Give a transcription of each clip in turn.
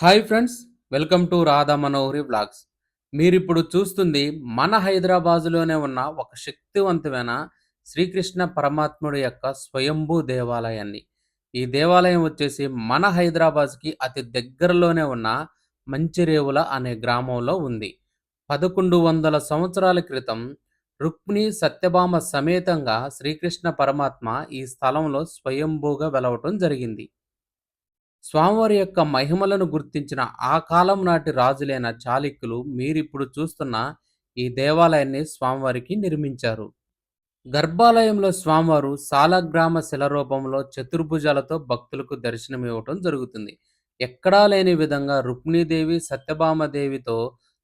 Hi friends welcome to Radha Manohari blogs మీరిప్పుడు చూస్తుంది మన హైదరాబాదులోనే ఉన్న ఒక శక్తివంతమైన శ్రీకృష్ణ పరమాత్ముడి యొక్క స్వయంభూ దేవాలయాన్ని. ఈ దేవాలయం వచ్చేసి మన హైదరాబాద్కి అతి దగ్గరలోనే ఉన్న మంచిరేవుల అనే గ్రామంలో ఉంది. పదకొండు వందల సంవత్సరాల క్రితం రుక్మిణి సత్యభామ సమేతంగా శ్రీకృష్ణ పరమాత్మ ఈ స్థలంలో స్వయంభూగా వెలవటం జరిగింది. స్వామివారి యొక్క మహిమలను గుర్తించిన ఆ కాలం నాటి రాజులైన చాళుక్యులు మీరిప్పుడు చూస్తున్న ఈ దేవాలయాన్ని స్వామివారికి నిర్మించారు. గర్భాలయంలో స్వామివారు సాలగ్రామ శిల రూపంలో చతుర్భుజాలతో భక్తులకు దర్శనమివ్వటం జరుగుతుంది. ఎక్కడా లేని విధంగా రుక్మిణీదేవి సత్యభామదేవితో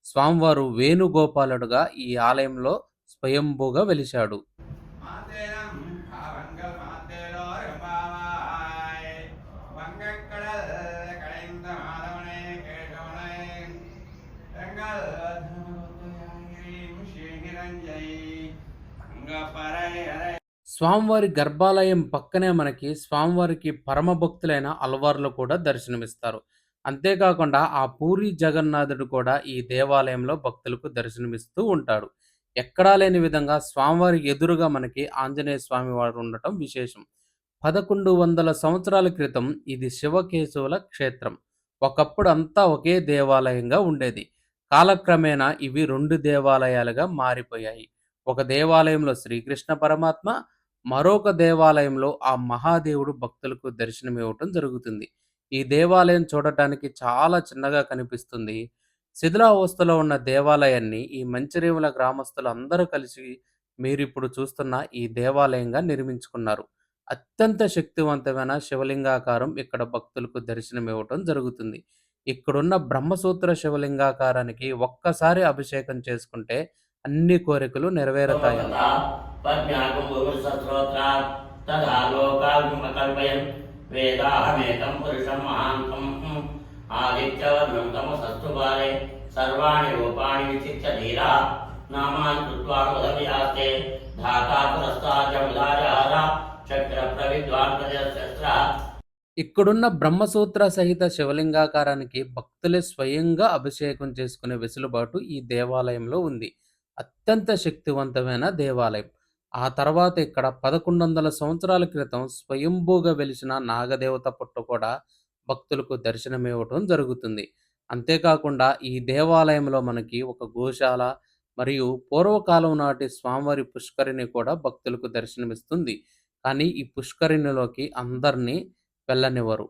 స్వామివారు వేణుగోపాలుడుగా ఈ ఆలయంలో స్వయంభూగా వెలిశాడు. స్వామివారి గర్భాలయం పక్కనే మనకి స్వామివారికి పరమ భక్తులైన అల్వార్లు కూడా దర్శనమిస్తారు. అంతేకాకుండా ఆ పూరి జగన్నాథుడు కూడా ఈ దేవాలయంలో భక్తులకు దర్శనమిస్తూ ఉంటాడు. ఎక్కడా లేని విధంగా స్వామివారి ఎదురుగా మనకి ఆంజనేయ స్వామి వారు ఉండటం విశేషం. పదకొండు వందల సంవత్సరాల క్రితం ఇది శివకేశవుల క్షేత్రం. ఒకప్పుడు అంతా ఒకే దేవాలయంగా ఉండేది. కాలక్రమేణా ఇవి రెండు దేవాలయాలుగా మారిపోయాయి. ఒక దేవాలయంలో శ్రీకృష్ణ పరమాత్మ మరొక దేవాలయంలో ఆ మహాదేవుడు భక్తులకు దర్శనమివ్వటం జరుగుతుంది. ఈ దేవాలయం చూడటానికి చాలా చిన్నగా కనిపిస్తుంది. శిథిలావస్థలో ఉన్న దేవాలయాన్ని ఈ మంచిరేవుల గ్రామస్తులు అందరూ కలిసి మీరిప్పుడు చూస్తున్న ఈ దేవాలయంగా నిర్మించుకున్నారు. అత్యంత శక్తివంతమైన శివలింగాకారం ఇక్కడ భక్తులకు దర్శనమివ్వటం జరుగుతుంది. ఇక్కడున్న బ్రహ్మసూత్ర శివలింగాకారానికి ఒక్కసారి అభిషేకం చేసుకుంటే అన్ని కోరికలు సర్వాణి రూపాణి విచిత్య ధీరా నామాని కృత్వా ధాతా చక్ర ప్రవిద్వాన్ ప్రజశస్త్ర ఇక్కడున్న బ్రహ్మసూత్ర సహిత శివలింగాకారానికి భక్తులే స్వయంగా అభిషేకం చేసుకునే వెసులుబాటు ఈ దేవాలయంలో ఉంది. అత్యంత శక్తివంతమైన దేవాలయం. ఆ తర్వాత ఇక్కడ పదకొండు వందల సంవత్సరాల క్రితం స్వయంభూగా వెలిసిన నాగదేవత పుట్టు కూడా భక్తులకు దర్శనమివ్వటం జరుగుతుంది. అంతేకాకుండా ఈ దేవాలయంలో మనకి ఒక గోశాల మరియు పూర్వకాలం నాటి స్వామివారి పుష్కరిణి కూడా భక్తులకు దర్శనమిస్తుంది. కానీ ఈ పుష్కరిణిలోకి అందరినీ వెళ్ళనివ్వరు.